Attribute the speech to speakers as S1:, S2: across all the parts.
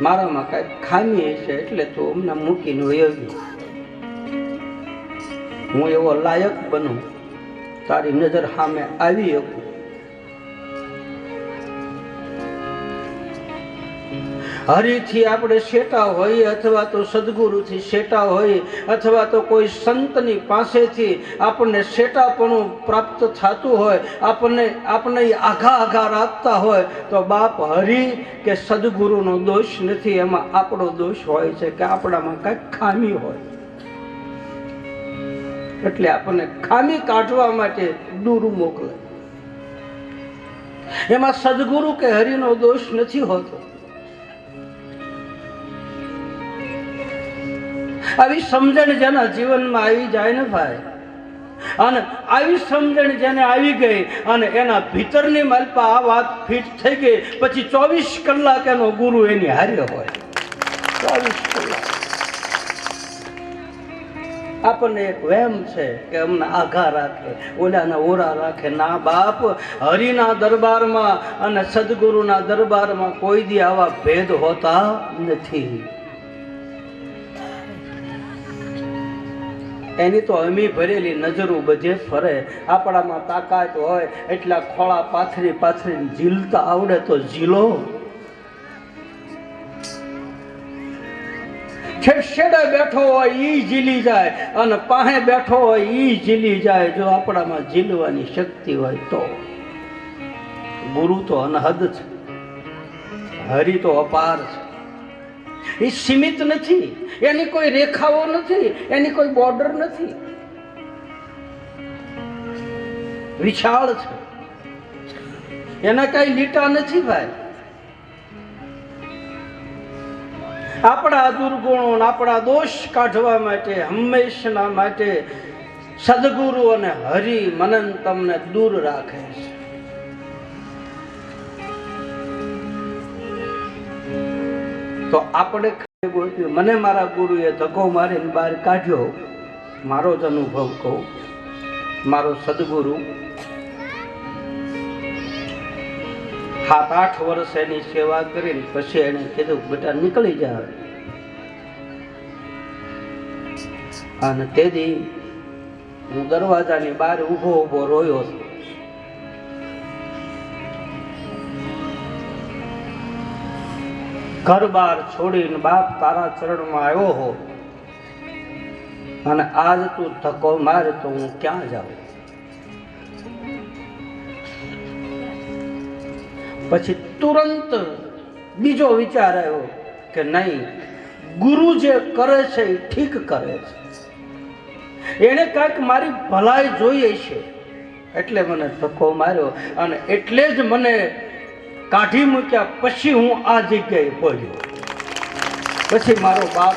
S1: મારામાં કાંઈક ખામી છે એટલે તું અમને મૂકીને વયો હું એવો લાયક બનું. તારી નજર સામે આવી શકું. હરિથી આપણે શેટા હોઈએ અથવા તો સદગુરુથી શેટા હોઈએ અથવા તો કોઈ સંતની પાસેથી આપણને શેટાપણું પ્રાપ્ત થતું હોય, આપણને આપણને આઘા આઘા રાખતા હોય, તો બાપ હરિ કે સદગુરુનો દોષ નથી, એમાં આપણો દોષ હોય છે કે આપણામાં કંઈક ખામી હોય. એટલે આપણને ખામી કાઢવા માટે દૂર મોકલે. એમાં સદગુરુ કે હરિનો દોષ નથી હોતો. આવી સમજણ જેના જીવનમાં આવી જાય ને ભાઈ? અને આવી સમજણ જેને આવી ગઈ અને એના ભીતરની માલપા આ વાત ફિટ થઈ ગઈ, પછી ચોવીસ કલાક એનો ગુરુ એની હાર્ય હોય. ચોવીસ કલાક. આપણને એક વહેમ છે કે અમને આઘા રાખે, ઓલાના ઓરા રાખે. ના બાપ, હરિના દરબારમાં અને સદગુરુના દરબારમાં કોઈ દી આવા ભેદ હોતા નથી. એની તો અમી ભરેલી નજરો બધે ફરે. આપણામાં તાકાત હોય, એટલા ખોળા પાથરી પાથરી ઝીલતા આવડે તો ઝીલો. છેડે બેઠો હોય ઈ ઝીલી જાય, અને પાસે બેઠો હોય ઈ ઝીલી જાય. જો આપણામાં ઝીલવાની શક્તિ હોય તો. ગુરુ તો અનહદ છે. હરિ તો અપાર છે. એ સીમિત નથી. એની કોઈ રેખાઓ નથી, એની કોઈ બોર્ડર નથી. વિશાળ છે. એના કઈ લીટા નથી ભાઈ. આપણા દુર્ગુણો આપણા દોષ કાઢવા માટે, હંમેશના માટે સદગુરુ અને હરિ મનન તમને દૂર રાખે છે. તો આપણે મને મારા ગુરુએ ધક્કો મારીને બહાર કાઢ્યો. મારો જ અનુભવ કહું. મારો સદગુરુ સાત આઠ વર્ષ એની સેવા કરીને પછી એને કીધું, બેટા, નીકળી જા. અને તેથી હું દરવાજાની બહાર ઊભો ઊભો રોયો. છું ઘર બાર છોડીને બાપ તારા ચરણમાં આવ્યો હો. અને આજ તું ધક્કો મારે તો હું ક્યાં જાઉં? પછી તુરંત બીજો વિચાર આવ્યો કે નહીં, ગુરુ જે કરે છે એ ઠીક કરે છે. એણે કાંઈક મારી ભલાઈ જોઈએ છે. એટલે મને ધક્કો માર્યો અને એટલે જ મને કાઢી મૂક્યા પછી હું આ જગ્યાએ પહોંચ્યો પછી મારો બાપ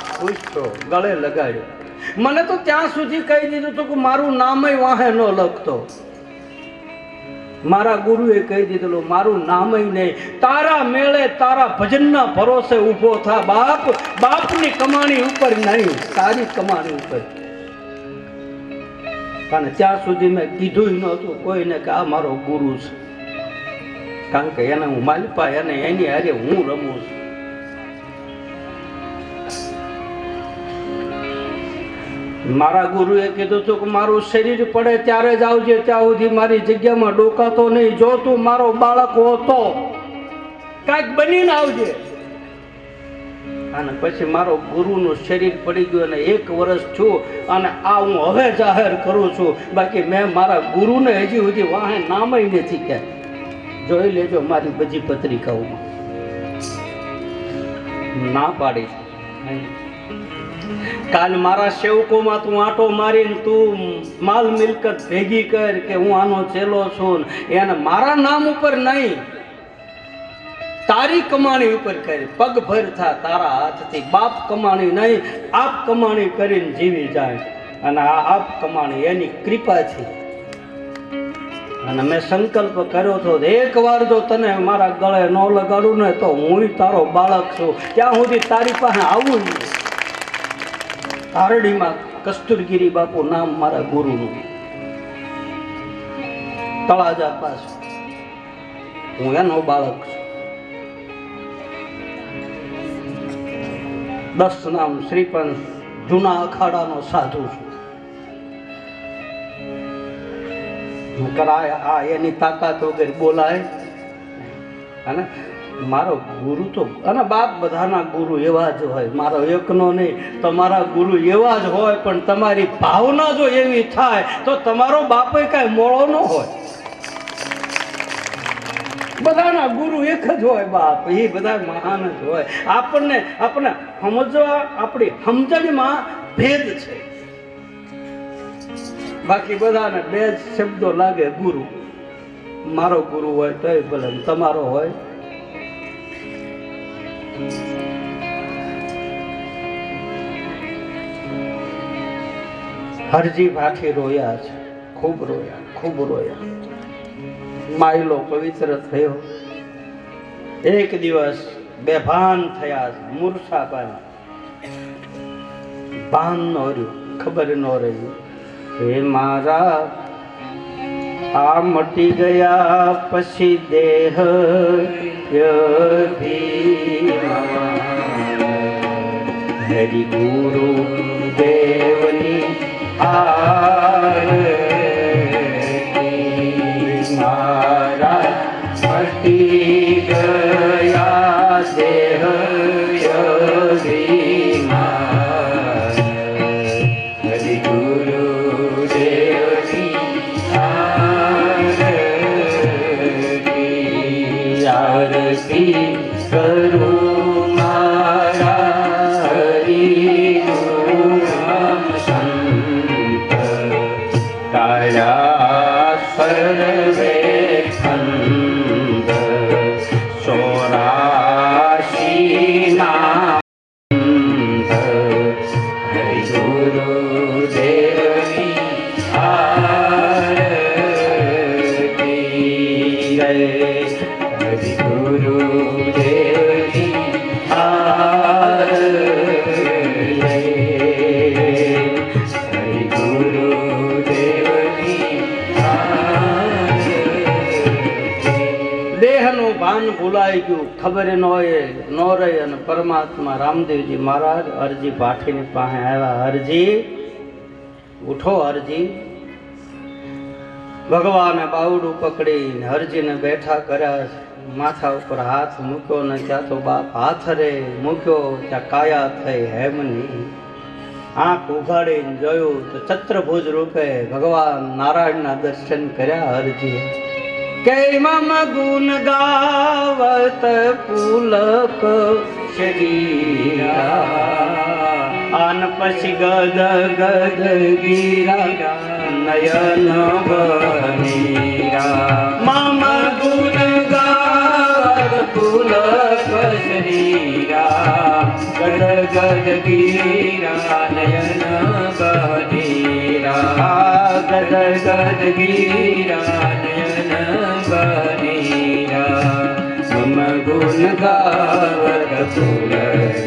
S1: થયો ગળે લગાડ્યો. મને તો ત્યાં સુધી કહી દીધું હતું કે મારું નામય વાહે ન લખતો. મારા ગુરુએ કહી દીધેલું, મારું નામય નહીં. તારા મેળે તારા ભજનના ભરોસે ઊભો થા બાપ. બાપની કમાણી ઉપર નહીં, તારી કમાણી ઉપર. અને ત્યાં સુધી મેં કીધું નહોતું કોઈને કે આ મારો ગુરુ છે. કારણ કે એને હું માલપા, એને એની હારે હું રમું છું. મારા ગુરુએ કીધું હતું કે મારું શરીર પડે ત્યારે જ આવજે, ત્યાં સુધી મારી જગ્યામાં ડોકાતો નહીં. જો તું મારો બાળક હોતો, કાંઈક બનીને આવજે. અને પછી મારો ગુરુનું શરીર પડી ગયું અને એક વર્ષ છું અને આ હું હવે જાહેર કરું છું. બાકી મેં મારા ગુરુને હજી સુધી વાહે નામય નથી કે જોઈ લેજો મારી બધી પત્રિકાઓમાં. ના પાડી કાલ મારા સેવકોમાં તું આંટો મારીને તું માલ મિલકત ભેગી કર કે હું આનો ચેલો છું એને મારા નામ ઉપર નહીં. તારી કમાણી ઉપર કરી. પગ ભર થા તારા હાથથી. બાપ કમાણી નહીં, આપ કમાણી કરીને જીવી જાય. અને આ આપ કમાણી એની કૃપાથી અને મેં સંકલ્પ કર્યો હતો એક વાર જો તને મારા ગળે ન લગાડું ને તો હું તારો બાળક છું. ત્યાં સુધી તારી પાસે આવું નહીં. આરડીમાં કસ્તુરગીરી બાપુ નામ મારા ગુરુનું. તળાજા પાસે. હું એનો બાળક છું. દસ નામ શ્રીપંથ જૂના અખાડાનો સાધુ છું. નકર આ આ એની તાકાત વગર બોલાય. અને મારો ગુરુ તો અને બાપ બધાના ગુરુ એવા જ હોય. મારો એકનો નહીં, તમારા ગુરુ એવા જ હોય, પણ તમારી ભાવના જો એવી થાય, તો તમારો બાપે કાંઈ મોળો ન હોય. બધાના ગુરુ એક જ હોય બાપ, એ બધા મહાન જ હોય. આપણને આપણે સમજવા આપણી સમજણમાં ભેદ છે. બાકી બધાને બે જ શબ્દો લાગે, ગુરુ. મારો ગુરુ હોય તોય ભલે તમારો હોય. હરજી ભાઠી રોયા છે, ખૂબ રોયા ખૂબ રોયા. માયલો પવિત્ર થયો. એક દિવસ બેભાન થયા મૂર્છા પામી ભાન ન રહ્યું, ખબર ન રહી. હે મારા આ મટી ગયા પછી દેહ હરિ ગુરુ Arasti Karuna દેહનું ભાન ભૂલાઈ ગયું. ખબર ન હોય, ન રહી અને પરમાત્મા રામદેવજી મહારાજ અરજી પાઠીની પાસે આવ્યા. અરજી? ઉઠો અરજી. ભગવાને બાવડું પકડીને હરજીને બેઠા કર્યા. માથા ઉપર હાથ મૂક્યો ને ત્યાં તો બાપ હાથ રે મૂક્યો. ત્યાં કાયા થઈ હેમની. આંખ ઉઘાડીને જોયું તો છત્રભુજ રૂપે ભગવાન નારાયણના દર્શન કર્યા હરજીએ કે મમ ગુણ ગાવત પુલક શરીરા આન પછી ગદ ગદ ગીરા, નયન બનીરા મમ ગુણ ગાવત પુલક શરીરા ગદ ગદ ગીરા, નયન બનીરા ગદ ગદ ગીરા નયન બનીરા મમ ગુણ ગાવત પુલક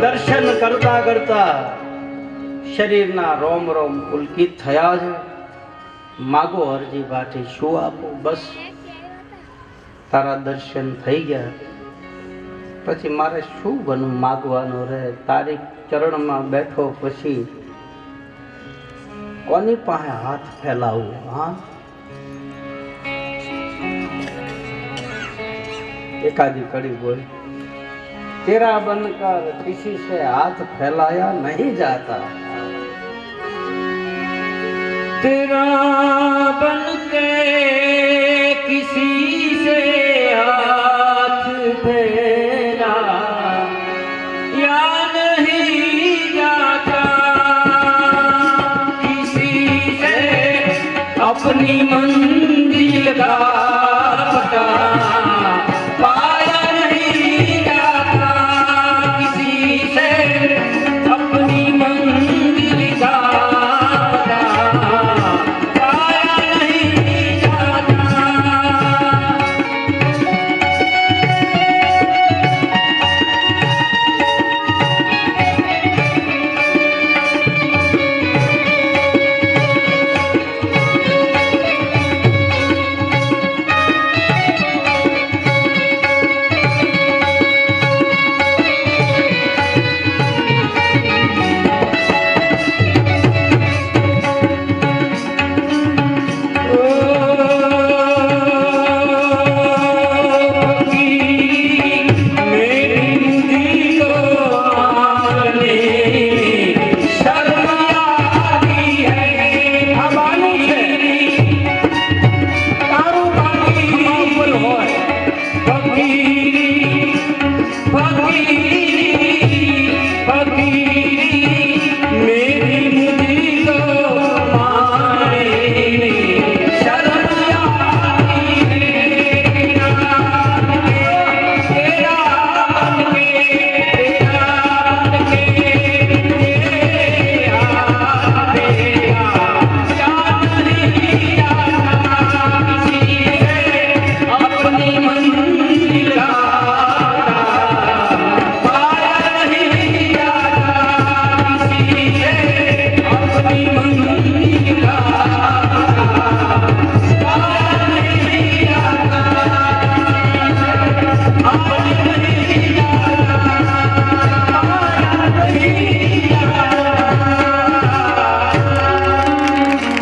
S1: દર્શન કરતા કરતા શરીરના રોમ રોમ પુલકિત થયા છે. માગો હરજી પાઠી શું આપો? બસ. તારા દર્શન થઈ ગયા. પછી મારે શું બનવું? માગવાનું રહે તારી ચરણમાં બેઠો પછી કોની પાસે હાથ ફેલાવું? હા? એકાદી કડી બોલ તેરા બનકર કિસી સે હાથ ફેલાયા નહીં જાતા. તેરા બનકે